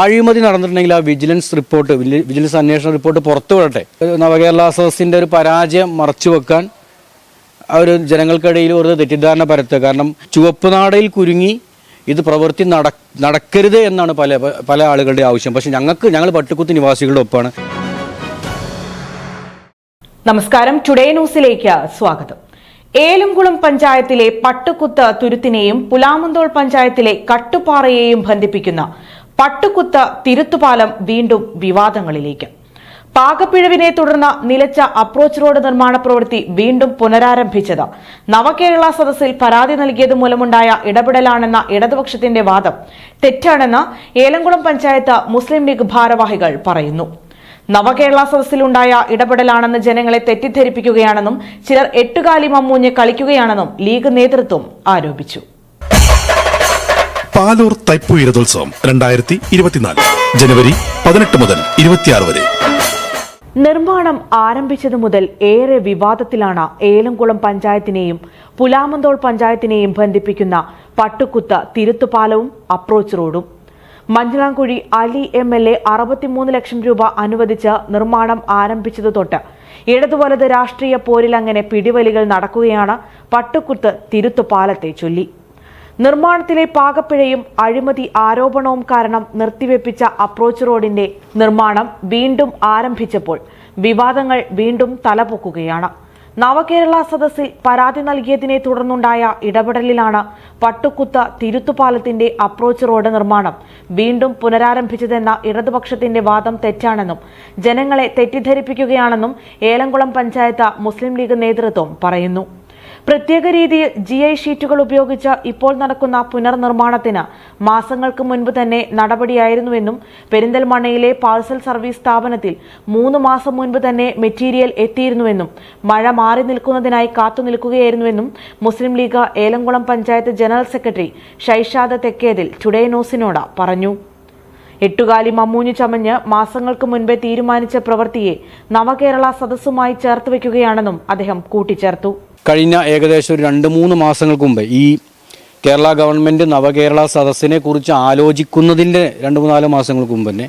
അഴിമതി നടന്നിട്ടുണ്ടെങ്കിൽ ആ വിജിലൻസ് റിപ്പോർട്ട് വിജിലൻസ് അന്വേഷണ റിപ്പോർട്ട് പുറത്തു വിടട്ടെ. നവകേരള അസോസിന്റെ ഒരു പരാജയം മറച്ചു വെക്കാൻ ഒരു ജനങ്ങൾക്കിടയിൽ ഒരു തെറ്റിദ്ധാരണ പരത്തുക. കാരണം ചുവപ്പ് നാടയിൽ കുരുങ്ങി ഇത് പ്രവൃത്തി നട നടക്കരുത് എന്നാണ് പല പല ആളുകളുടെ ആവശ്യം. പക്ഷെ ഞങ്ങൾക്ക് ഞങ്ങൾ പട്ടിക്കുത്ത് നിവാസികളുടെ ഒപ്പമാണ് നമസ്കാരം. ടുഡേ ന്യൂസിലേക്ക് സ്വാഗതം. ഏലംകുളം പഞ്ചായത്തിലെ പട്ടുകുത്ത് തുരുത്തിനെയും പുലാമന്തോൾ പഞ്ചായത്തിലെ കട്ടുപാറയെയും ബന്ധിപ്പിക്കുന്ന പട്ടുകുത്ത് തിരുത്തുപാലം വീണ്ടും വിവാദങ്ങളിലേക്ക്. പാകപ്പിഴവിനെ തുടർന്ന് നിലച്ച അപ്രോച്ച് റോഡ് നിർമ്മാണ പ്രവൃത്തി വീണ്ടും പുനരാരംഭിച്ചത്. നവകേരള സദസ്സിൽ പരാതി നൽകിയത് മൂലമുണ്ടായ ഇടപെടലാണെന്ന ഇടതുപക്ഷത്തിന്റെ വാദം തെറ്റാണെന്ന് ഏലംകുളം പഞ്ചായത്ത് മുസ്ലിം ലീഗ് ഭാരവാഹികൾ പറയുന്നു. നവകേരള സദസ്സിലുണ്ടായ ഇടപെടലാണെന്ന് ജനങ്ങളെ തെറ്റിദ്ധരിപ്പിക്കുകയാണെന്നും ചിലർ എട്ടുകാലി മമ്മൂഞ്ഞ് കളിക്കുകയാണെന്നും ലീഗ് നേതൃത്വം ആരോപിച്ചു. പാലൂർ തൈപ്പൂയ രഥോത്സവം രണ്ടായിരത്തി ഇരുപത്തിനാല് ജനുവരി പതിനെട്ട് മുതൽ ഇരുപത്തിയാറ് വരെ. നിർമ്മാണം ആരംഭിച്ചതു മുതൽ ഏറെ വിവാദത്തിലാണ് ഏലംകുളം പഞ്ചായത്തിനെയും പുലാമന്തോൾ പഞ്ചായത്തിനെയും ബന്ധിപ്പിക്കുന്ന പട്ടുകുത്ത തിരുത്തുപാലവും അപ്രോച്ച് റോഡും Manjalamkuzhi Ali M L A അറുപത്തിമൂന്ന് ലക്ഷം രൂപ അനുവദിച്ച് നിർമ്മാണം ആരംഭിച്ചതു തൊട്ട് ഇടതുവലത് രാഷ്ട്രീയ പോരിൽ അങ്ങനെ പിടിവലികൾ നടക്കുകയാണ് പട്ടുകുത്ത് തിരുത്തുപാലത്തെ ചൊല്ലി. നിർമ്മാണത്തിലെ പാകപ്പിഴയും അഴിമതി ആരോപണവും കാരണം നിർത്തിവെപ്പിച്ച അപ്രോച്ച് റോഡിന്റെ നിർമ്മാണം വീണ്ടും ആരംഭിച്ചപ്പോൾ വിവാദങ്ങൾ വീണ്ടും തലപൊക്കുകയാണ്. നവകേരള സദസ്സിൽ പരാതി നൽകിയതിനെ തുടർന്നുണ്ടായ ഇടപെടലിലാണ് പട്ടുക്കുത്ത തിരുത്തുപാലത്തിന്റെ അപ്രോച്ച് റോഡ് നിർമ്മാണം വീണ്ടും പുനരാരംഭിച്ചതെന്ന ഇടതുപക്ഷത്തിന്റെ വാദം തെറ്റാണെന്നും ജനങ്ങളെ തെറ്റിദ്ധരിപ്പിക്കുകയാണെന്നും ഏലംകുളം പഞ്ചായത്ത് മുസ്ലിം ലീഗ് നേതൃത്വം പറയുന്നു. പ്രത്യേക രീതിയിൽ ജി ഐ ഷീറ്റുകൾ ഉപയോഗിച്ച് ഇപ്പോൾ നടക്കുന്ന പുനർനിർമ്മാണത്തിന് മാസങ്ങൾക്ക് മുൻപ് തന്നെ നടപടിയായിരുന്നുവെന്നും പെരിന്തൽമണ്ണയിലെ പാഴ്സൽ സർവീസ് സ്ഥാപനത്തിൽ മൂന്ന് മാസം മുൻപ് തന്നെ മെറ്റീരിയൽ എത്തിയിരുന്നുവെന്നും മഴ മാറി നിൽക്കുന്നതിനായി കാത്തുനിൽക്കുകയായിരുന്നുവെന്നും Muslim League Elamkulam panchayat general secretary Shaishad Thekkethil today ന്യൂസിനോട് പറഞ്ഞു. എട്ടുകാലി മമ്മൂഞ്ഞു ചമഞ്ഞ് മാസങ്ങൾക്ക് മുൻപേ തീരുമാനിച്ച പ്രവൃത്തിയെ നവകേരള സദസ്സുമായി ചേർത്ത് വയ്ക്കുകയാണെന്നും അദ്ദേഹം കൂട്ടിച്ചേർത്തു. കഴിഞ്ഞ ഏകദേശം ഒരു രണ്ട് മൂന്ന് മാസങ്ങൾക്ക് മുമ്പ് ഈ കേരള ഗവൺമെന്റ് നവകേരള സദസ്സിനെ കുറിച്ച് ആലോചിക്കുന്നതിന്റെ രണ്ട് മൂന്നാൽ മാസങ്ങൾക്ക് മുമ്പ് തന്നെ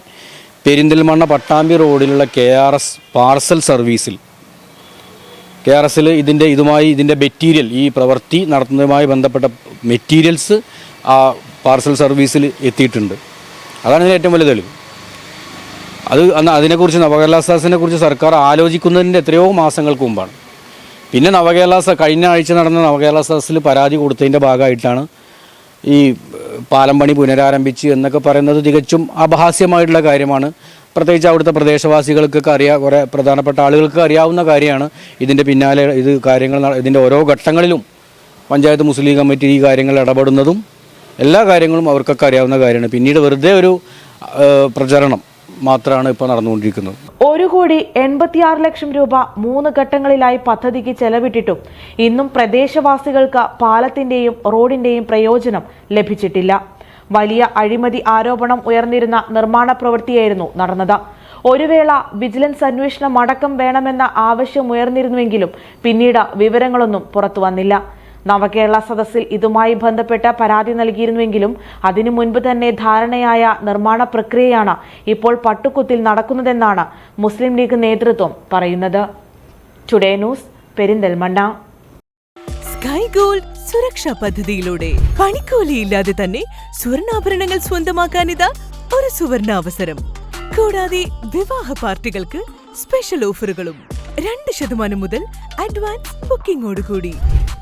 പെരിന്തൽമണ്ണ പട്ടാമ്പി റോഡിലുള്ള കെ ആർ എസ് പാർസൽ സർവീസിൽ കെ ആർ എസിൽ ഇതിന്റെ ഇതുമായി ഇതിന്റെ മെറ്റീരിയൽ ഈ പ്രവൃത്തി നടത്തുന്നതുമായി ബന്ധപ്പെട്ട മെറ്റീരിയൽസ് ആ പാർസൽ സർവീസിൽ എത്തിയിട്ടുണ്ട്. അതാണ് ഇതിന് ഏറ്റവും വലിയ തെളിവ്. അത് അതിനെക്കുറിച്ച് നവകേരള സദസ്സിനെ കുറിച്ച് സർക്കാർ ആലോചിക്കുന്നതിന്റെ എത്രയോ മാസങ്ങൾക്ക് മുമ്പാണ്. പിന്നെ നവകേരള കഴിഞ്ഞ ആഴ്ച നടന്ന നവകേരള സദസ്സിൽ പരാതി കൊടുത്തതിന്റെ ഭാഗമായിട്ടാണ് ഈ പാലം പണി പുനരാരംഭിച്ച് എന്നൊക്കെ പറയുന്നത് തികച്ചും അപഹാസ്യമായിട്ടുള്ള കാര്യമാണ്. പ്രത്യേകിച്ച് അവിടുത്തെ പ്രദേശവാസികൾക്കൊക്കെ അറിയാം കുറേ പ്രധാനപ്പെട്ട ആളുകൾക്ക് അറിയാവുന്ന കാര്യമാണ്. ഇതിന്റെ പിന്നാലെ ഇത് കാര്യങ്ങൾ ഇതിന്റെ ഓരോ ഘട്ടങ്ങളിലും പഞ്ചായത്ത് മുസ്ലിം ലീഗ് കമ്മിറ്റി ഈ കാര്യങ്ങൾ ഇടപെടുന്നതും എല്ലാ കാര്യങ്ങളും അവർക്കൊക്കെ അറിയാവുന്ന കാര്യമാണ്. പിന്നീട് വെറുതെ ഒരു പ്രചരണം. മാത്രമാണ് ഇപ്പോൾ നടന്നുകൊണ്ടിരിക്കുന്നത്. ഒരു കോടി എൺപത്തിയാറ് ലക്ഷം രൂപ മൂന്ന് ഘട്ടങ്ങളിലായി പദ്ധതിക്ക് ചെലവിട്ടിട്ടും ഇന്നും പ്രദേശവാസികൾക്ക് പാലത്തിന്റെയും റോഡിന്റെയും പ്രയോജനം ലഭിച്ചിട്ടില്ല. വലിയ അഴിമതി ആരോപണം ഉയർന്നിരുന്ന നിർമ്മാണ പ്രവൃത്തിയായിരുന്നു നടന്നത്. ഒരു വേള വിജിലൻസ് അന്വേഷണം അടക്കം വേണമെന്ന ആവശ്യം ഉയർന്നിരുന്നുവെങ്കിലും പിന്നീട് വിവരങ്ങളൊന്നും പുറത്തു വന്നില്ല. നവകേരള സദസ്സിൽ ഇതുമായി ബന്ധപ്പെട്ട പരാതി നൽകിയിരുന്നുവെങ്കിലും അതിനു മുൻപ് തന്നെ ധാരണയായ നിർമ്മാണ പ്രക്രിയയാണ് ഇപ്പോൾ പട്ടുകുത്തിൽ നടക്കുന്നതെന്നാണ് മുസ്ലിം ലീഗ് നേതൃത്വം പറയുന്നത്. Today news Perinthalmanna. സുരക്ഷാ പദ്ധതിയിലൂടെ പണിക്കൂലിയില്ലാതെ തന്നെ സ്വർണാഭരണങ്ങൾ സ്വന്തമാക്കാനിതാ ഒരു സുവർണാവസരം. കൂടാതെ വിവാഹ പാർട്ടികൾക്ക് സ്പെഷ്യൽ ഓഫറുകളും രണ്ട് ശതമാനം മുതൽ അഡ്വാൻസ് ബുക്കിംഗോടുകൂടി